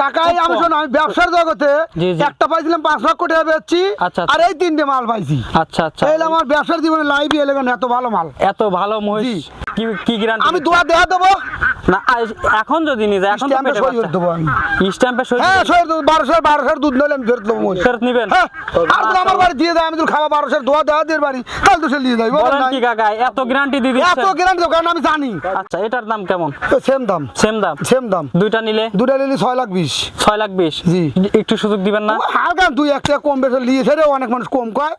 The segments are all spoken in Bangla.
কাকাই আমি শোনো আমি ব্যবসার জগতে। একটা পাইছিলাম পাঁচ লক্ষ টাকা বেচছি আচ্ছা, আচ্ছা। আর এই তিনটে মাল পাইছি। আচ্ছা আচ্ছা। এই আমার ব্যবসার জীবনে লাইভ এলে কেন এত ভালো মাল। এত ভালো মহিষ। কি কি গ্যারান্টি আমি দোয়া দেওয়া দেবো? না এখন যদি নিয়ে যায় এখন তো স্ট্যাম্পে পেটে দেবো আমি। স্ট্যাম্পে সই হ্যাঁ সই দেবো বারোশো দুধ নিলে আমি ফেরত দেবো মহিষ। ফেরত নিবেন? হ্যাঁ আর তো আমার বাড়ি দিয়ে দেয় আমি তো খাওয়া বারোশো দোয়া দেওয়া দিয়ে বাড়ি তাহলে তো সে নিয়ে যাই বলেন কি কাকা এত গ্যারান্টি দিয়ে এত গ্যারান্টি কারণ আমি জানি। আচ্ছা এটার দাম কেমন? সেম দাম। সেম দাম? সেম দাম। দুইটা নিলে? দুটা নিলে ছয় লাখ বিশ। ছয় লাখ বিশ? জি। একটু সুযোগ দিবেন না? হালকা দুই একটা কম বেশি নিয়ে অনেক মানুষ কম কয়।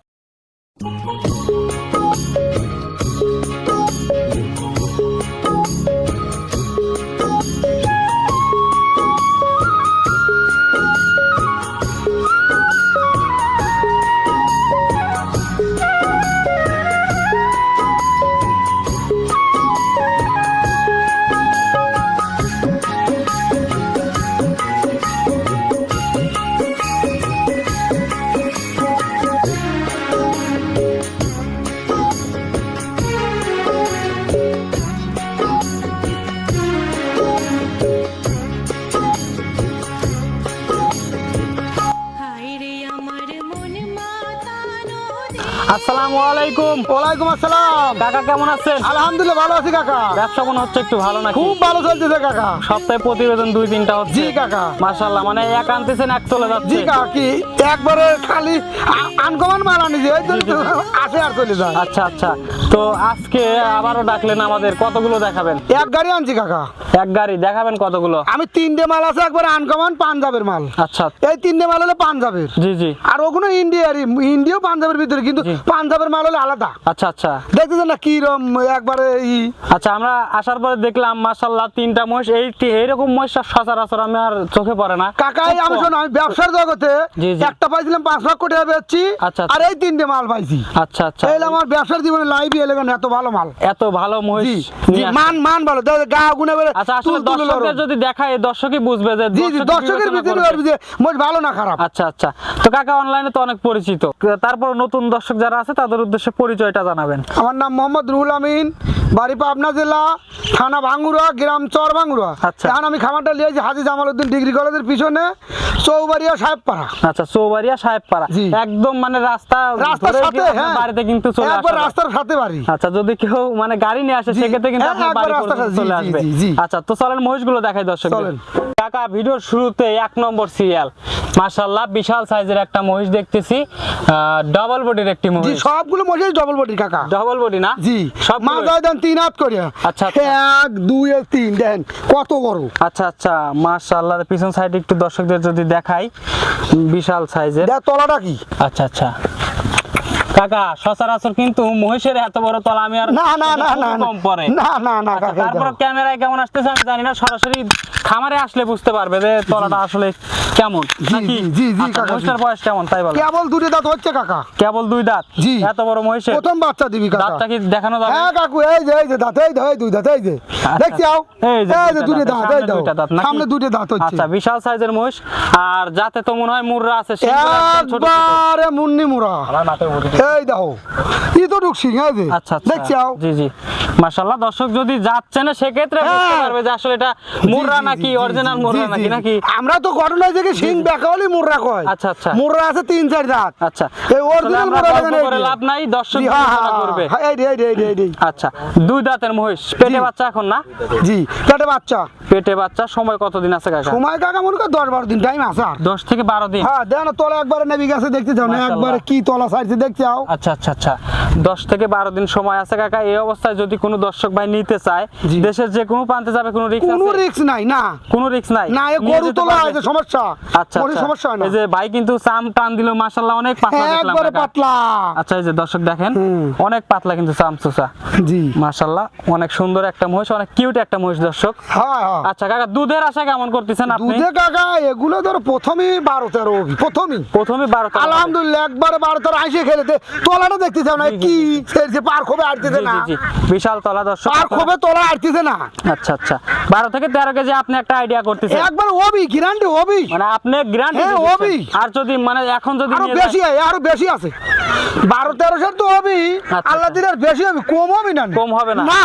আসসালামু আলাইকুম। ওয়ালাইকুম আসসালাম। কাকা কেমন আছেন? আলহামদুলিল্লাহ ভালো আছি কাকা। ব্যবসা মনে হচ্ছে একটু ভালো নাকি? খুব ভালো চলতেছে কাকা। সপ্তাহে প্রতিবেদন দুই তিনটা হচ্ছে। জি কাকা। মাশাআল্লাহ মানে এক আনতেছেন এক চলে যাচ্ছে। জি কাকা কি? একবারে খালি আনকমান মাল আনি যে তো আসে আর চলে যায়। আচ্ছা আচ্ছা। তো আজকে আবারও ডাকলেন আমাদের কতগুলো দেখাবেন? এক গাড়ি আনছি কাকা। এক গাড়ি দেখাবেন কতগুলো? আমি তিনটে মাল আছে একবারে আনকমান পাঞ্জাবের মাল। আচ্ছা। এই তিনটে মাল হলো পাঞ্জাবের। জি জি। আর ওগুলো ইন্ডিয়ারই ইন্ডিয়াও পাঞ্জাবের ভিতরে কিন্তু পাঞ্জাবের মাল হলো আলাদা। আচ্ছা আচ্ছা। দেখতেছেন না কি রকম একবারে ই? আচ্ছা আমরা আসার পরে দেখলাম মাশাল্লাহ তিনটা মহিষ এই এইরকম মহিষ সচরাচর আমি আর চোখে পড়ে না। কাকাই আমি শোনো আমি ব্যবসার জগতে। একটা পাইছিলাম পাঁচ লক্ষ টাকা বেচছি আচ্ছা, আর এই তিনটে মাল পাইছি। আচ্ছা আচ্ছা। এই আমার ব্যবসার জীবনে লাইভ এলে কেন এত ভালো মাল। এত ভালো মহিষ। মান মান ভালো। গা গুনে বেড়ে আচ্ছা আসলে দর্শকের যদি দেখায় দর্শকই বুঝবে যে দর্শকের ভিতরে যে ভালো না খারাপ। আচ্ছা আচ্ছা। তো কাকা অনলাইনে তো অনেক পরিচিত। তারপর নতুন দর্শক যারা আছে তাদের উদ্দেশ্যে পরিচয়টা জানাবেন। আমার নাম মোহাম্মদ রুহুল আমিন। বাড়ি পাবনা জেলা থানা ভাঙ্গুরা গ্রাম চর ভাঙ্গুরা আচ্ছা। এখন আমি খামারটা লিয়েছি হাজি জামাল উদ্দিন ডিগ্রি কলেজের পিছনে চৌবাড়িয়া সাহেবপাড়া। আচ্ছা চৌবাড়িয়া সাহেবপাড়া। জি। একদম মানে রাস্তা রাস্তার সাথে হ্যাঁ। বাড়িতে কিন্তু চলে একবার আসা রাস্তার সাথে বাড়ি। আচ্ছা যদি কেউ মানে গাড়ি নিয়ে আসে সেক্ষেত্রে কিন্তু হ্যাঁ, আপনার বাড়ি পর্যন্ত চলে আসবে জি, জি। আচ্ছা তো চলেন মহিষগুলো দেখাই দর্শক চলেন। কাকা ভিডিওর শুরুতে এক নম্বর সিরিয়াল। মাশাল্লাহ বিশাল সাইজের একটা মহিষ দেখতেছি। ডাবল বডির একটি জি মহিষ। সবগুলো মশাই ডবল বডি কাকা। ডাবল বডি না? জি। সব মা যায় দেন তিন হাত করে আচ্ছা, আচ্ছা। এক দুই আর তিন দেন কত বড় আচ্ছা আচ্ছা মাশাআল্লাহ পিছন সাইডে একটু দর্শকদের যদি দেখাই বিশাল সাইজের দেখ তলাটা কি? আচ্ছা আচ্ছা। কাকা সচরাচর কিন্তু মহিষের এত বড় তলা আমি আর না না না না কম পরে। না না না আচ্ছা, কাকা তারপর ক্যামেরায় কেমন আসতেছে আমি জানি না সরাসরি খামারে আসলে বুঝতে পারবে যে তলাটা আসলে কেমন? জি, জি, আচ্ছা, কাকা, বয়স কেমন? তাই বলো। কেবল দুটি দাঁত হচ্ছে কাকা। কেবল দুই দাঁত? জি। এত বড় প্রথম বাচ্চা দিবি কাকা। দাঁতটা কি দেখানো যাবে? হ্যাঁ কাকু এই যে এই যে দাঁত এই যে দুই দাঁত এই যে। দেখছি আও। এই যে এই যে দুটি দাঁত এই দাও সামনে দুটি দাঁত হচ্ছে। আচ্ছা বিশাল সাইজের মহিষ আর যাতে তো মনে হয় মুররা আছে। একবারে মুন্নি মুরা এই দাও ই তো ঢুকছি এই যে। আচ্ছা আচ্ছা। দেখছি আও। জি জি। মাশাআল্লাহ দর্শক যদি যাচ্ছে না সেক্ষেত্রে বুঝতে হ্যাঁ। পারবে যে আসলে এটা মুররা নাকি অরিজিনাল মুররা নাকি নাকি? আমরা তো ঘটনায় থেকে বেকাওয়ালি মুররা কয়। আচ্ছা, আচ্ছা। মুররা আছে তিন চার দাঁত আচ্ছা। এই অরিজিনাল মুররা লাগানো করে লাভ নাই দর্শক হ্যাঁ হ্যাঁ করবে। হ্যাঁ, এই রে এই রে এই আচ্ছা দুই দাঁতের মহিষ পেটে বাচ্চা এখন না? জি পেটে বাচ্চা। পেটে বাচ্চা সময় কতদিন আছে কাকা? সময় কাকা মনে কর দশ বারো দিন টাইম আছে আর। দশ থেকে বারো দিন? হ্যাঁ দেন তলা একবারে নেবি গেছে দেখতে যাও না। একবারে কি তলা সাইডে দেখতে যাও। আচ্ছা আচ্ছা আচ্ছা। দশ থেকে বারো দিন সময় আছে কাকা এই অবস্থায় যদি কোনো দর্শক ভাই নিতে চায় দেশের যে কোনো প্রান্তে যাবে কোনো রিক্স কোনো রিস্ক নাই না। কোনো রিক্স নাই। না এ গরু তোলা সমস্যা। আচ্ছা কোনো আচ্ছা। সমস্যা হয় না। এই যে ভাই কিন্তু চাম টান দিল মাশাআল্লাহ অনেক পাতলা দেখলাম একবারে পাতলা আচ্ছা এই যে দর্শক দেখেন অনেক পাতলা কিন্তু চাম চুষা। জি। মাশাআল্লাহ অনেক সুন্দর একটা মহিষ অনেক কিউট একটা মহিষ দর্শক। হ্যাঁ হ্যাঁ। আচ্ছা কাকা দুধের আশা কেমন করতেছেন আপনি? দুধে কাকা এগুলো ধরো প্রথমই বারো তেরো অবধি প্রথমই। প্রথমে বারো তেরো হবে। আলহামদুলিল্লাহ একবারে বারো তেরো আইসে খেলে দে। তলাটা দেখতে না কি জি। পার খোবে জি, আটতেছে না। জি, জি। বিশাল তলা দর্শক। পার খোবে তোলা আটতেছে না। আচ্ছা আচ্ছা। বারো থেকে তেরো কেজি আপনি একটা আইডিয়া করতেছেন। একবার ওবি গ্যারান্টি ওবি মানে আপনি গ্যারান্টি হ্যাঁ, অবি। আর যদি মানে এখন যদি আরও বেশি হয় আরও বেশি আছে। বারো তেরোশোর তো হবি। আচ্ছা। আল্লাহ দিনের বেশি হবে কম হবে না কম হবে না। না।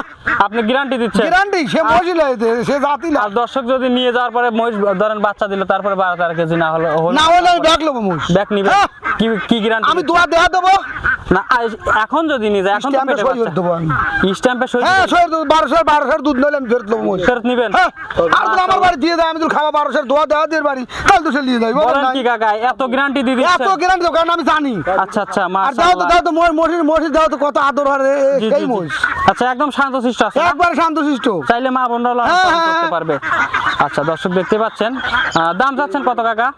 আপনি গ্যারান্টি দিচ্ছেন। গ্যারান্টি সে মহিলা সে জাতি না। আর দর্শক যদি নিয়ে যাওয়ার পরে মহিষ ধরেন বাচ্চা দিল তারপরে বারো তেরো কেজি না হলো না হলে আমি ব্যাগ নেব মহিষ। ব্যাক নিবে। হ্যাঁ। কি কি গ্যারান্টি আমি দোয়া দেওয়া দেবো। না এখন যদি নিয়ে যায় এখন তো পেটে সই করে বাচ্চা। দেবো আমি। স্ট্যাম্পে সই হ্যাঁ সই দেবো বারোশো বারোশোর দুধ নিলে আমি ফেরত দেবো ফেরত নিবেন? হ্যাঁ আর যদি আমার বাড়ি দিয়ে আমি তো খাওয়া বারোশোর দোয়া দেওয়া দিয়ে বাড়ি। তাহলে তো সে নিয়ে যাই বলেন বলেন নাই। কি কাকা এত গ্যারান্টি দিয়ে এত গ্যারান্টি কারণ আমি জানি। আচ্ছা আচ্ছা আর দাও তো দাও তো মহিষ দাও তো কত আদর হয় রে, এ- জি, জি, সেই জি। মহিষ। আচ্ছা একদম শান্তশিষ্ট আছে না? একবারে শান্তশিষ্ট। চাইলে মা বোনরা হ্যাঁ, হ্যাঁ, করতে হ্যাঁ। পারবে। আচ্ছা দর্শক দেখতে পাচ্ছেন দাম চাচ্ছেন কত কাকা?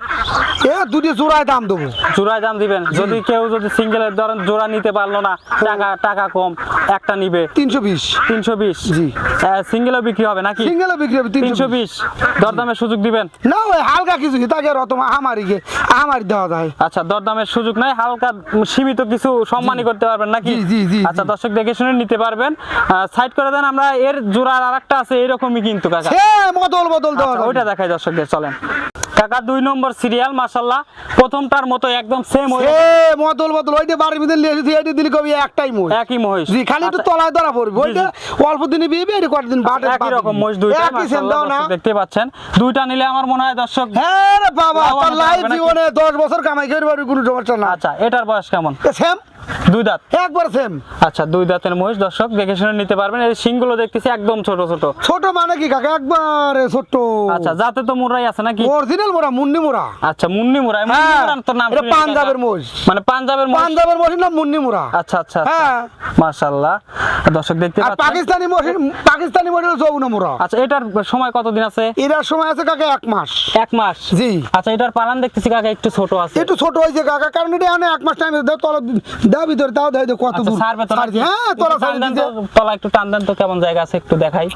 এ দুটি চূড়ায় দাম দেবো। জোড়ায় দাম দিবেন যদি কেউ যদি সিঙ্গেলের ধরেন জোড়া নিতে পারল না। টাকা টাকা কম একটা নিবে। তিনশো বিশ। তিনশো বিশ? জি। সিঙ্গেলও বিক্রি হবে নাকি? সিঙ্গেলে বিক্রি হবে তিনশো বিশ। দরদামের সুযোগ দিবেন? না ওই হালকা কিছু কি? তাকে রত আমারই গে আমারই দেওয়া যায়। আচ্ছা দরদামের সুযোগ নাই হালকা সীমিত কিছু সম্মানই করতে পারবেন নাকি? জি, জি, জি, আচ্ছা। দর্শক দেখে শুনে নিতে পারবেন। সাইড করে দেন আমরা এর জোড়ার আরেকটা আছে এরকমই কিন্তু কাকা। সে বদল বদল দেওয়া আচ্ছা, ওইটা দেখাই দর্শকদের চলেন। কাকা দুই নম্বর সিরিয়াল মাশাল্লাহ প্রথমটার মতো একদম সেম সে বদল বদল ওইটা বাড়ির ভিতরে লিয়ে এসেছি এইটা দিলে কবি একটাই মই একই মহিষ। জি খালি একটু আচ্ছা, তলায় ধরা পড়বে। ওইটা অল্প দিনে বিয়ে বিয়ে কতদিন বাটে একই রকম মহিষ দুইটা একই সেম দাও না। দেখতে পাচ্ছেন। দুইটা নিলে আমার মনে হয় দর্শক হ্যাঁ বাবা তোর লাইফ? জীবনে দশ বছর কামাই করে পারবি কোনো সমস্যা না। আচ্ছা এটার বয়স কেমন? সেম দুই দাঁত? একবার সেম আচ্ছা দুই দাঁতের মহিষ দর্শক দেখে শুনে নিতে পারবেন। এই শিংগুলো দেখতেছি একদম ছোট ছোট। ছোট মানে কি কাকা? একবারে ছোট্ট। আচ্ছা যাতে তো মুরাই আছে নাকি? অরিজিনাল মোরা মুন্নি মোরা আচ্ছা মুন্নি হ্যাঁ, তো নাম পাঞ্জাবের মহিষ। মানে পাঞ্জাবের মহিষ? পাঞ্জাবের মহিষ না মুন্নি মোরা আচ্ছা আচ্ছা হ্যাঁ। মাশাআল্লাহ। দর্শক দেখতে পাচ্ছেন? পাকিস্তানি মহিষ পাকিস্তানি মহিষ হলো যৌন মোরা আচ্ছা এটার সময় কতদিন আছে? এটার সময় আছে কাকা এক মাস। এক মাস? জি। আচ্ছা এটার পালান দেখতেছি কাকা একটু ছোট আছে। একটু ছোট হয়েছে কাকা কারণ এটা এক মাস টাইম দাও তলা দাও ভিতরে দাও দাও কত আচ্ছা দূর? হ্যাঁ তলা তলা একটু টান দেন তো কেমন জায়গা আছে একটু দেখাই।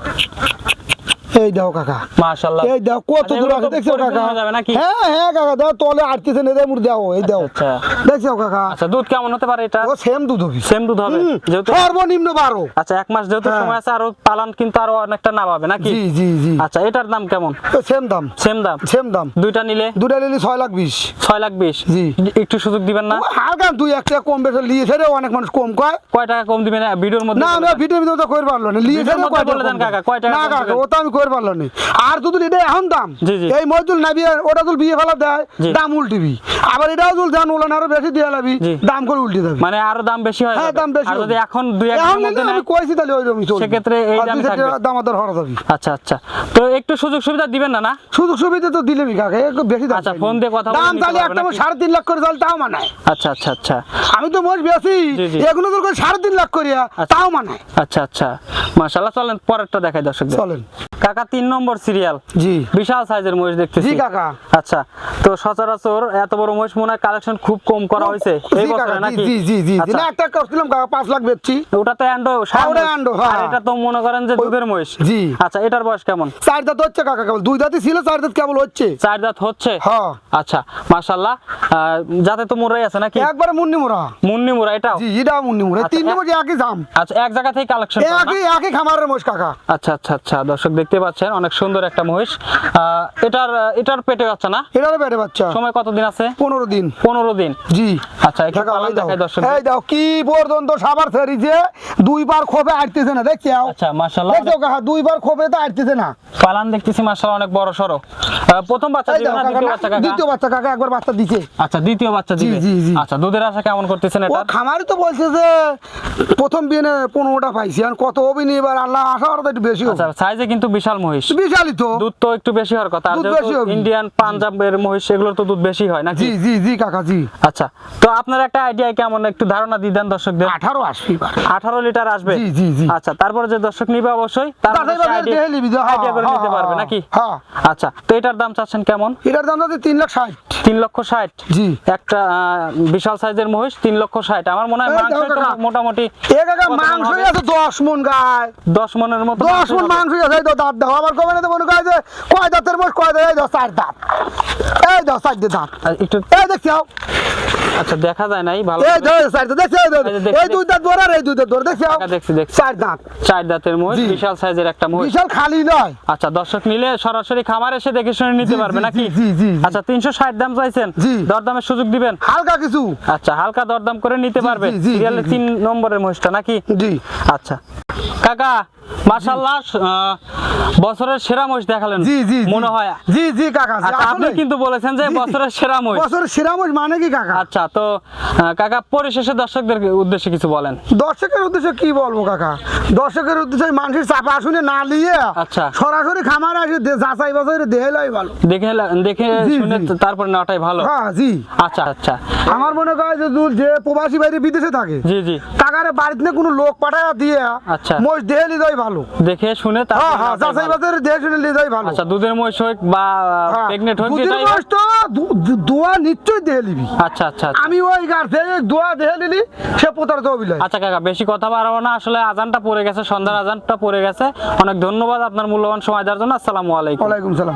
এই দাও কাকা। মাশাআল্লাহ। এই দাও কত দূর আছে? দেখছ কাকা? হয়ে হ্যাঁ হ্যাঁ কাকা দাও তলে আটতেছে না দাও দাও এই দাও। আচ্ছা। দেখছ কাকা? আচ্ছা দুধ কেমন হতে পারে এটা? ও সেম দুধ হবে। সেম দুধ হবে যেহেতু সর্বনিম্ন বারো। আচ্ছা এক মাস যেহেতু হ্যাঁ। সময় আছে আরও পালান কিন্তু আরও অনেকটা না পাবে নাকি? জি জি জি। আচ্ছা এটার দাম কেমন? সেম দাম। সেম দাম? সেম দাম। দুইটা নিলে? দুটা নিলে ছয় লাখ বিশ। ছয় লাখ বিশ? জি। একটু সুযোগ দিবেন না? হালকা দুই একটা কম বেশি লিয়ে ছেড়ে অনেক মানুষ কম কয়। কয় টাকা কম দিবেন? ভিডিওর মধ্যে না বলে আমি দেন। ভিডিও ভিডিও তো করে পারল না লিয়ে ভিডিওর মধ্যে কয়টা বলে দেন কম কাকা, দেয়। কয় টাকা না কাকা ও তো আমি করে পারল না। আর যদি এটা এখন দাম। এই মজদুল না বিয়ে ওটা তুল বিয়ে ফেলা দেয় দাম উল্টিবি আবার এটাও তুল জান ওলা আরও বেশি দিয়ে লাবি দাম করে উল্টে যাবি মানে আরও দাম বেশি হয় হ্যাঁ দাম বেশি যদি এখন দুই এক আমি কইছি তাহলে ওই জমি চলবে। সেক্ষেত্রে এই চারটে থাকবে। দাম আদর হরা যাবি আচ্ছা আচ্ছা। তো একটু সুযোগ সুবিধা দিবেন না না? সুযোগ সুবিধা তো দিলেবি কাকা একটু বেশি দাম আচ্ছা, ফোন দিয়ে কথা দাম তাহলে একটা নাকি? সাড়ে তিন লাখ করে তাহলে তাও মানায়। আচ্ছা আচ্ছা আচ্ছা। আমি তো মোট বেশি। এগুলো তোর করে সাড়ে তিন লাখ করিয়া আচ্ছা। তাও মানায়। আচ্ছা আচ্ছা। মাশাআল্লাহ চলেন পরেরটা দেখাই দর্শকদের। চলেন। কাকা তিন নম্বর সিরিয়াল জি। বিশাল সাইজের মহিষ দেখতেছি। জি কাকা। আচ্ছা তো সচরাচর এত বড় মহিষ মনে হয় কালেকশন খুব কম করা হয়েছে এই জি বছরে জি, নাকি? জি জি জি আচ্ছা, না একটা করছিলাম কাকা পাঁচ লাখ বেচছি। ওটা তো অ্যান্ডো ওটা অ্যান্ডো, হ্যাঁ। আর এটা তো মনে করেন যে দুধের মহিষ। জি। আচ্ছা এটার বয়স কেমন? চার দাঁত হচ্ছে কাকা কেবল। দুই দাঁতই ছিল চার দাঁত কেবল হচ্ছে। চার দাঁত হচ্ছে? হ্যাঁ। আচ্ছা মাশাআল্লাহ। যাতে তো মুরাই আছে নাকি? একবারে মুন্নি মোড়া। মুন্নি মুরা এটাও? জি এটা মুন্নি মোড়া। আচ্ছা, তিন এক- নম্বর একই দাম আচ্ছা এক জায়গা থেকে কালেকশন একই একই খামারের মোষ কাকা। আচ্ছা আচ্ছা আচ্ছা দর্শক দেখতে পাচ্ছেন অনেক সুন্দর একটা মহিষ। এটার এটার পেটে বাচ্চা না? এটারও বেড়ে বাচ্চা। সময় কতদিন আছে? পনেরো দিন। পনেরো দিন। জি। আচ্ছা একটু পালন। দেখাই দর্শক এই দাও কি পর্যন্ত সাবার ফেরিছে দুইবার খোপে আটতেছে না দেখছি আচ্ছা মাশাআল্লাহ দেখছ কাকা দুইবার খোপে তো আটতেছে না। পালান দেখতেছি মাশাআল্লাহ অনেক বড় সরো প্রথম বাচ্চা দিবে না দ্বিতীয় বাচ্চা কাকা? দ্বিতীয় বাচ্চা কাকা একবার বাচ্চা দিছে। আচ্ছা দ্বিতীয় বাচ্চা দিবে। জি, জি। আচ্ছা দুধের আশা কেমন করতেছেন এটা খামারি তো বলছে যে প্রথম বিয়ে পনেরোটা পাইছি আর কত নি এবার আল্লাহ আশা করা একটু বেশি আচ্ছা সাইজে কিন্তু বিশাল মহিষ। বিশালই তো। দুধ তো একটু বেশি হওয়ার কথা। ইন্ডিয়ান পাঞ্জাবের মহিষ এগুলোর তো দুধ বেশি হয় নাকি? জি জি জি কাকা জি। আচ্ছা তো আপনার একটা আইডিয়া কেমন একটু ধারণা দিয়ে দেন দর্শকদের। আঠারো আসবি এবার। আঠারো লিটার আসবে? জি, জি, জি। আচ্ছা তারপরে যে দর্শক নিবে অবশ্যই তার যাচাই মধ্যে সে বাছাই idea- দেখে নিবি যে, হ্যাঁ, করে হ্যাঁ, নিতে পারবে হ্যাঁ, নাকি? হ্যাঁ। আচ্ছা তো এটার দাম চাচ্ছেন কেমন? এটার দাম যাচ্ছে তিন লাখ ষাট। তিন লক্ষ ষাট? জি। একটা বিশাল সাইজের মহিষ তিন লক্ষ ষাট। আমার মনে হয় মাংস কাকা। মোটামুটি এ কাকা মাংসই আছে দশ মন গায়। দশ মনের মতো দশ মাংসই মন হবে। মাংসই আছে তো দাঁত দাও আবার কবে না মনে করে যে কয় দাঁতের কয় দাঁত? এই দাও চার দাঁত। এই সাইড দাঁত। একটু এই দেখছি আচ্ছা দেখা যায় নাই ভালো এই দিয়ে দেখছি এই দুই দাঁত আর এই দুই দাঁত ধর দেখছি দেখছি দেখছি। চার দাঁত। চার দাঁতের মহিষ বিশাল সাইজের একটা মহিষ বিশাল খালি নয়। আচ্ছা দর্শক নিলে সরাসরি খামার এসে দেখে শুনে নিতে পারবে নাকি। আচ্ছা তিনশো ষাট দাম চাইছেন। দরদামের সুযোগ দিবেন? হালকা কিছু। আচ্ছা হালকা দরদাম করে নিতে পারবে। সিরিয়ালের। তিন নম্বরের মহিষটা নাকি? জি। আচ্ছা। কাকা মাশাল্লাহ বছরের সেরা মহিষ দেখালেন জি জি। মনে হয়। জি জি কাকা আচ্ছা আপনি কিন্তু বলেছেন যে। বছরের সেরা মহিষ। বছরের সেরা মহিষ মানে কি কাকা? আচ্ছা তো কাকা পরিশেষে দর্শকদের উদ্দেশ্যে কিছু বলেন। দর্শকের উদ্দেশ্যে কি বলব কাকা? দর্শকের উদ্দেশ্যে মানুষের চাপা শুনে না নিয়ে আচ্ছা। সরাসরি খামারে আসে যাচাই বাছাই দেহেলাই ভালো। দেখে দেখে শুনে তারপর নেওয়াটাই ভালো। হ্যাঁ জি। আচ্ছা আচ্ছা। আমার মনে হয় যে যে প্রবাসী বাইরে বিদেশে থাকে জি জি। টাকারে বাড়িতে কোনো লোক পাঠায় দিয়ে আচ্ছা। মহিষ দেহে লিদাই ভালো। দেখে শুনে হ্যাঁ হ্যাঁ যাচাই দেহে শুনে লিদাই ভালো। আচ্ছা দুধের মহিষ হোক বা হ্যাঁ, প্রেগনেন্ট হোক দুধের মহিষ তো দোয়া নিশ্চয়ই দেহে লিবি। আচ্ছা আচ্ছা আচ্ছা। আমি ওই গাছ থেকে দোয়া দেহে লিলি সে প্রতারিত অভিলয় আচ্ছা কাকা বেশি কথা বাড়াবো না। আসলে আজানটা পড়ে গেছে সন্ধ্যার আজানটা পড়ে গেছে। অনেক ধন্যবাদ আপনার মূল্যবান সময় দেওয়ার জন্য। আসসালামু আলাইকুম। ওয়ালাইকুম সালাম।